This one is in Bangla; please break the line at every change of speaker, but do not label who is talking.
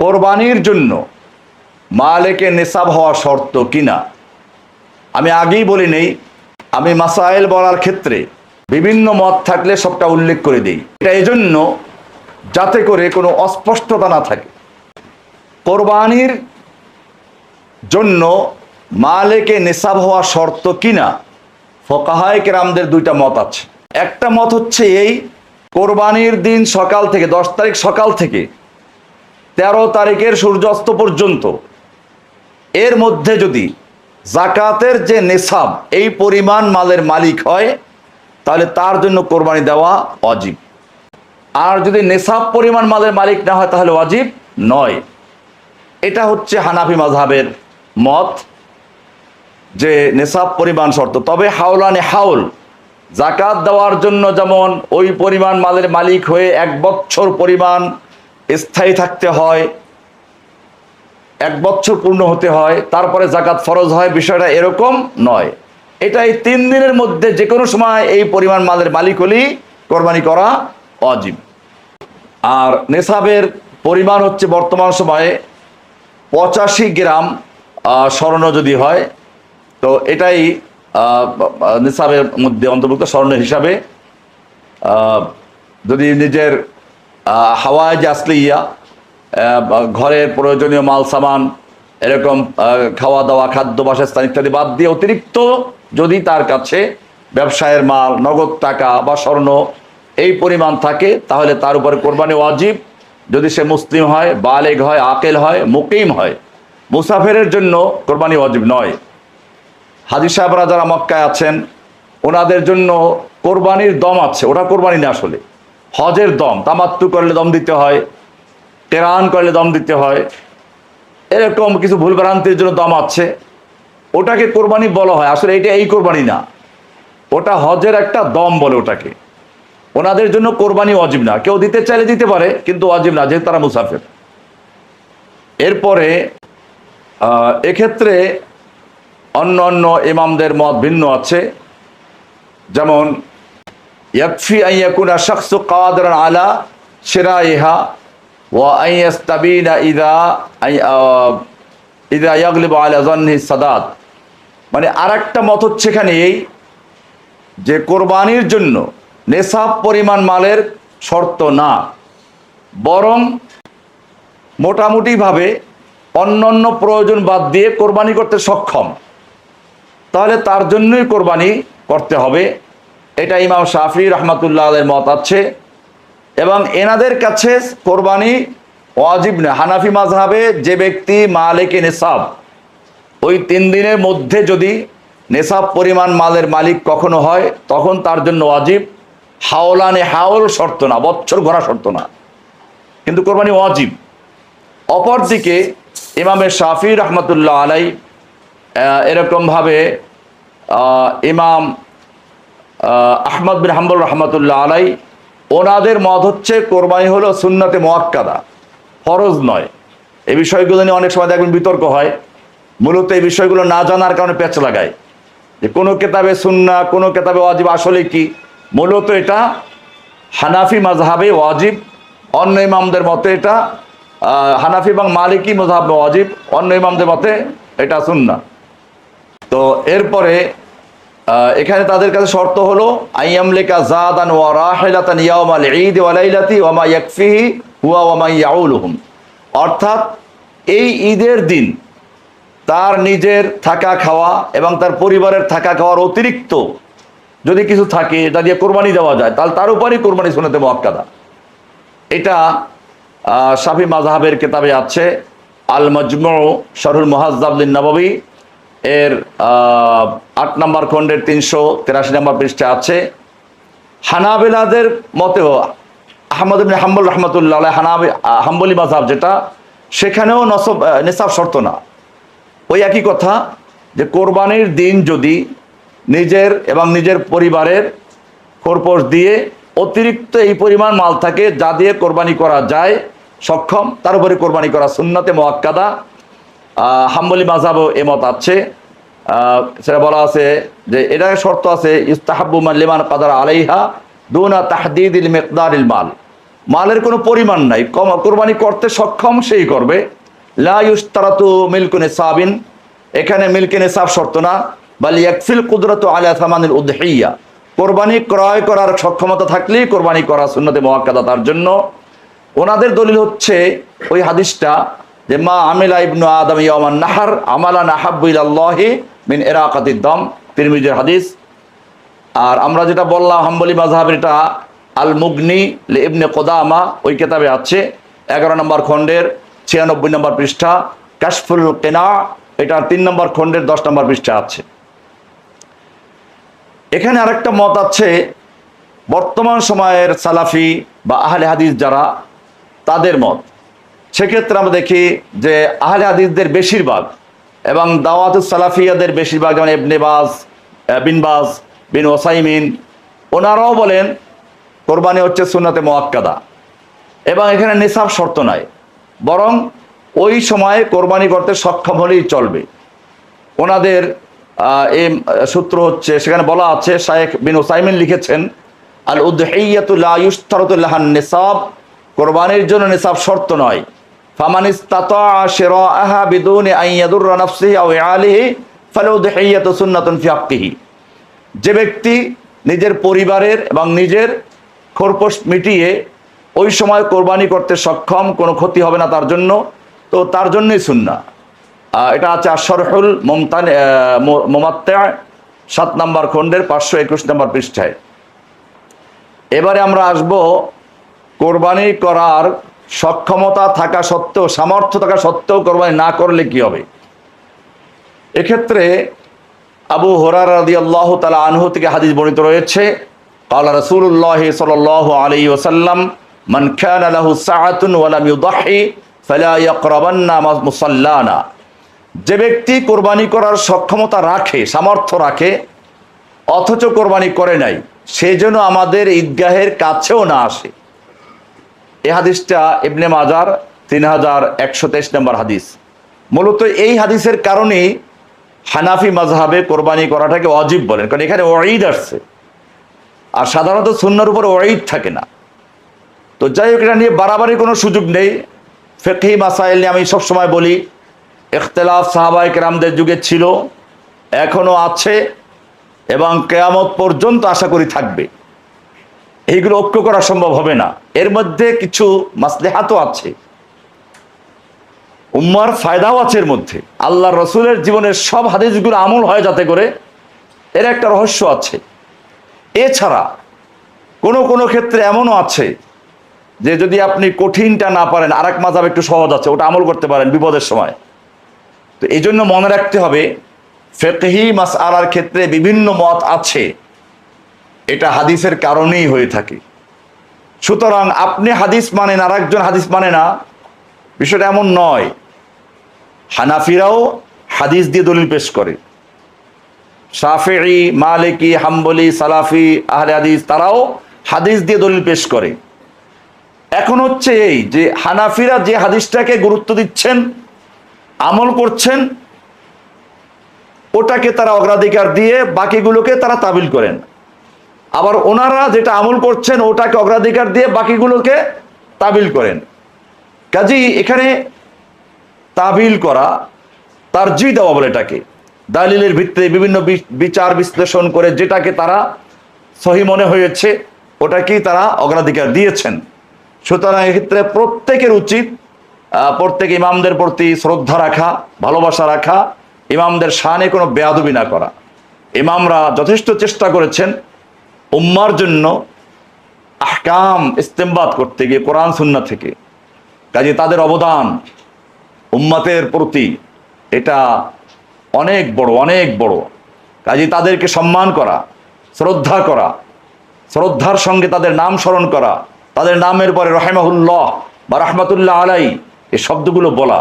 কোরবানির জন্য মালেকে নেশাব হওয়া শর্ত কিনা? আমি আগেই বলি নেই, আমি মাসাইল বলার ক্ষেত্রে বিভিন্ন মত থাকলে সবটা উল্লেখ করে দিই। এটা এজন্য যাতে করে কোনো অস্পষ্টতা না থাকে। কোরবানির জন্য মালেকে নেশাব হওয়া শর্ত কিনা? ফকাহায় কেরামদের দুইটা মত আছে। একটা মত হচ্ছে এই, কোরবানির দিন সকাল থেকে, দশ তারিখ সকাল থেকে তেরো তারিখের সূর্যাস্ত পর্যন্ত। এর মধ্যে যদি জাকাতের যে নেশাব এই পরিমাণ মালের মালিক হয়, তাহলে তার জন্য কোরবানি দেওয়া অজীব আর যদি নেশাব পরিমাণ মালের মালিক না হয়, তাহলে অজীব নয়। এটা হচ্ছে হানাফি মাযহাবের মত যে নেশাব পরিমাণ শর্ত। তবে হাওলানে হাউল জাকাত দেওয়ার জন্য যেমন ওই পরিমাণ মালের মালিক হয়ে এক বছর পরিমাণ স্থায়ী থাকতে হয় এক বছর পূর্ণ হতে হয় তারপরে জাকাত ফরজ হয় বিষয়টা এরকম নয়। এটা এই তিন দিনের মধ্যে যে কোনো সময় এই পরিমাণ মালের মালিক হলেই কোরবানি করা অজীব আর নেশাবের পরিমাণ হচ্ছে বর্তমান সময়ে পঁচাশি গ্রাম স্বর্ণ যদি হয় তো এটাই আহ, নিসাবের মধ্যে অন্তর্ভুক্ত স্বর্ণ হিসাবে যদি নিজের আহ, হাওয়ায় যে ইয়া ঘরের প্রয়োজনীয় মাল সামান এরকম খাওয়া দাওয়া খাদ্য বাসস্থান ইত্যাদি বাদ দিয়ে অতিরিক্ত যদি তার কাছে ব্যবসায়ের মাল নগদ টাকা বা স্বর্ণ এই পরিমাণ থাকে তাহলে তার উপরে কোরবানি ওয়াজিব। যদি সে মুসলিম হয় বালেগ হয় আকেল হয় মুকিম হয় মুসাফেরের জন্য কোরবানি ওয়াজিব নয়। হাজি সাহেবরা যারা মক্কায় আছেন ওনাদের জন্য কোরবানির দম আছে ওটা কোরবানি না আসলে। হজের দম, তামাত্তু করলে দম দিতে হয় কেরান করলে দম দিতে হয়, এরকম কিছু ভুলভ্রান্তির জন্য দম আছে। ওটাকে কোরবানি বলা হয়। আসলে এটা এই কোরবানি না। ওটা হজের একটা দম বলে ওটাকে। ওনাদের জন্য কোরবানি অজীব না। কেউ দিতে চাইলে দিতে পারে, কিন্তু অজীব না, যেহেতু তারা মুসাফির। এরপরে এক্ষেত্রে অন্য অন্য ইমামদের মত ভিন্ন আছে। যেমন ইয়াকফি আইয়াকুনা শাখসু কাদরান আলা শিরাইহা ওয়া আইয়াস্তাবিনা ইদা ইদা ইয়াগলিব আলা জন্নি সাদাত মানে আরেকটা মত হচ্ছে এখানে এই যে কোরবানির জন্য নেশাব পরিমাণ মালের শর্ত না, বরং মোটামুটিভাবে অন্যান্য প্রয়োজন বাদ দিয়ে কোরবানি করতে সক্ষম। তাহলে তার জন্যই কোরবানি করতে হবে। এটা ইমাম শাফি রহমাতুল্লাহ আলের মত আছে। এবং এনাদের কাছে কোরবানি ওয়াজিব না হানাফি মাযহাবে যে ব্যক্তি মালিকে নেশাব ওই তিন দিনের মধ্যে যদি নেশাব পরিমাণ মালের মালিক কখনো হয়, তখন তার জন্য ওয়াজিব। হাওলানে হাওল শর্ত না, বছর ঘোরা শর্ত না। কিন্তু কোরবানি ওয়াজিব। অপরদিকে ইমামের শাফি রহমতুল্লাহ আলাই এরকমভাবে ইমাম আহমদ বিন হাম্বল রহমতুল্লাহ আলাই, ওনাদের মত হচ্ছে কোরবানি হলো সুন্নতে মোয়াক্কাদা, ফরজ নয়। এই বিষয়গুলো নিয়ে অনেক সময় দেখবেন বিতর্ক হয়। মূলত এই বিষয়গুলো না জানার কারণে পেঁচ লাগায়। যে কোনো কেতাবে সুন্না, কোনো কেতাবে ওয়াজিব আসলে কি? মূলত এটা হানাফি মাজহাবে ওয়াজিব, অন্য ইমামদের মতে এটা হানাফি এবং মালিকি মজাহাব ওয়াজিব, অন্য ইমামদের মতে এটা সুন্না। তো এরপরে এখানে তাদের কাছে শর্ত হলো আইয়াম জাদান ওয়া লাইলাতি অর্থাৎ এই ঈদের দিন তার নিজের থাকা খাওয়া এবং তার পরিবারের থাকা খাওয়ার অতিরিক্ত যদি কিছু থাকে, এটা দিয়ে কোরবানি দেওয়া যায়, তাহলে তার উপরই কোরবানি শোনাতে মক্কাদা এটা শাফি মাযহাবের কেতাবে আছে আল মজমু শরহুল মুহাজ্জাবলিন নববী এর আট নম্বর খণ্ডের তিনশো তেরাশি নম্বর পৃষ্ঠা আছে। হানাবেলাদের মতেও আহমদ হাম্বল রহমতুল্লাহ হানাবি হাম্বলি মাযহাব যেটা, সেখানেও নসব নিসাব শর্ত না। ওই একই কথা যে কোরবানির দিন যদি নিজের এবং নিজের পরিবারের খোরপোশ দিয়ে অতিরিক্ত এই পরিমাণ মাল থাকে, যা দিয়ে কোরবানি করা যায় সক্ষম, তার উপরে কোরবানি করা সুন্নতে মোয়াক্কাদা। হাম্বলি মাঝাবও এমত আছে। সেটা বলা আছে যে এটা শর্ত আছে ইস্তাহাবু মান লিমান কাদার আলাইহা দুনা তাহদিদিল মেকদারিল মাল। মালের কোনো পরিমাণ নাই। কম কোরবানি করতে সক্ষম সেই করবে। লাইস্তারাতু মিল্কুনে সাবিন এখানে মিল্কিনে সাব শর্ত না। বালি একফিল কুদরত আলা থামানিল উদ্হিয়া। কোরবানি ক্রয় করার সক্ষমতা থাকলেই কোরবানি করা সুন্নতে মোয়াক্কাদা তার জন্য। ওনাদের দলিল হচ্ছে, ওই হাদিসটা যে, মা আমিলা ইবনু আদম ইয়ামান নাহার আমালা নাহাব্বু ইলাল্লাহি মিন ইরাকাতিদ দম। তিরমিজের হাদিস। আর আমরা যেটা বললাম, হাম্বলি মাযহাবের এটা আল মুগনি ইবনে কোদামা, ওই কেতাবে আছে, এগারো নম্বর খণ্ডের, ছিয়ানব্বই নম্বর পৃষ্ঠা, কাশফুল কেনা, এটা তিন নম্বর খণ্ডের, দশ নম্বর পৃষ্ঠা আছে। এখানে আরেকটা মত আছে, বর্তমান সময়ের সালাফি বা আহলে হাদিস যারা, তাদের মত। সেক্ষেত্রে আমরা দেখি যে আহলে হাদিসদের বেশিরভাগ এবং দাওয়াতুস সালাফিয়াদের বেশিরভাগ যেমন ইবনে বাজ আহ, বিন ওসাইমিন ওনারাও বলেন কোরবানি হচ্ছে সুন্নতে মোয়াক্কাদা এবং এখানে নিসাব শর্ত নাই। বরং ওই সময়ে কোরবানি করতে সক্ষম হলেই চলবে। ওনাদের এই সূত্র হচ্ছে সেখানে বলা আছে শায়েখ বিন ওসাইমিন লিখেছেন আল উদ্দাইয়াতুল্লাহান নিসাব কোরবানির জন্য নিসাব শর্ত নয়। ফামানিস শিরাআহা বিদুনি আন ইয়াদুররা নাফসিহি আও ইয়ালিহি ফালউদহিয়াতু সুন্নাতুন ফি হাক্কিহি। যে ব্যক্তি নিজের পরিবারের এবং নিজের খোরপোশ মিটিয়ে ওই সময় কোরবানি করতে সক্ষম, কোনো ক্ষতি হবে না তার জন্য, তো তার জন্যই সুন্না এটা আছে আশরহুল মমতান মোমাত্তা, সাত নম্বর খণ্ডের পাঁচশো একুশ নম্বর পৃষ্ঠায়। এবারে আমরা আসব কোরবানি করার সক্ষমতা থাকা সত্ত্বেও, সামর্থ্য থাকা সত্ত্বেও কোরবানি না করলে কি হবে? এক্ষেত্রে আবু হরার রাদি আল্লাহ তালা আনহু থেকে হাদিস বর্ণিত রয়েছে কালা রসুল্লাহ সাল আলী ওসাল্লাম মান খান সাহাতুন মুসাল্লানা। যে ব্যক্তি কোরবানি করার সক্ষমতা রাখে, সামর্থ্য রাখে, অথচ কোরবানি করে নাই সেজন্য আমাদের ঈদগাহের কাছেও না আসে। এই হাদিসটা ইবনে মাজার তিন হাজার একশো তেইশ নম্বর হাদিস। মূলত এই হাদিসের কারণেই হানাফি মাজহাবে কোরবানি করাটাকে অজীব বলেন, কারণ এখানে ওয়াইদ আসছে। আর সাধারণত সুন্নার উপর ওয়াইদ থাকে না। তো যাই হোক, এটা নিয়ে বাড়াবাড়ি কোনো সুযোগ নেই। ফেকহি মাসাইল নিয়ে আমি সবসময় বলি, ইখতলাফ সাহাবাই কেরামদের যুগে ছিল এখনও আছে এবং কেয়ামত পর্যন্ত আশা করি থাকবে। এইগুলো ঐক্য করা সম্ভব হবে না। এর মধ্যে কিছু মাসলেহাতও আছে। উম্মার ফায়দাও আছে এর মধ্যে। আল্লাহ রসুলের জীবনের সব হাদিসগুলো আমল হয় যাতে করে এর একটা রহস্য আছে। এছাড়া কোনো কোনো ক্ষেত্রে এমনও আছে যে যদি আপনি কঠিনটা না পারেন আর এক মাঝাব একটু সহজ আছে, ওটা আমল করতে পারেন বিপদের সময়। তো এই জন্য মনে রাখতে হবে, ফেকহি মাস আলার ক্ষেত্রে বিভিন্ন মত আছে। এটা হাদিসের কারণেই হয়ে থাকে। সুতরাং আপনি হাদিস মানেন আর একজন হাদিস মানে না। বিষয়টা এমন নয়। হানাফিরাও হাদিস দিয়ে দলিল পেশ করে। শাফেঈ, মালিকি, হাম্বলি, সালাফি, আহলে হাদিস, তারাও হাদিস দিয়ে দলিল পেশ করে। এখন হচ্ছে এই যে হানাফিরা যে হাদিসটাকে গুরুত্ব দিচ্ছেন, আমল করছেন, ওটাকে তারা অগ্রাধিকার দিয়ে বাকিগুলোকে তারা তাবিল করেন। আবার ওনারা যেটা আমল করছেন ওটাকে অগ্রাধিকার দিয়ে বাকিগুলোকে তাবিল করেন। কাজী এখানে তাবিল করা তার জি দেওয়া বলে এটাকে। দালিলের ভিত্তিতে বিভিন্ন বিচার বিশ্লেষণ করে যেটাকে তারা সহি মনে হয়েছে, ওটাকেই তারা অগ্রাধিকার দিয়েছেন। সুতরাং এক্ষেত্রে প্রত্যেকের উচিত প্রত্যেক ইমামদের প্রতি শ্রদ্ধা রাখা, ভালোবাসা রাখা, ইমামদের শানে কোনো বেয়াদবি না করা। ইমামরা যথেষ্ট চেষ্টা করেছেন উম্মার জন্য আহকাম ইস্তেমবাদ করতে গিয়ে কোরআন সুন্না থেকে। কাজে তাদের অবদান উম্মাতের প্রতি, এটা অনেক বড় অনেক বড়। কাজে তাদেরকে সম্মান করা, শ্রদ্ধা করা, শ্রদ্ধার সঙ্গে তাদের নাম স্মরণ করা, তাদের নামের পরে রহেমাহুল্লাহ বা রহমাতুল্লাহ আলাই এই শব্দগুলো বলা।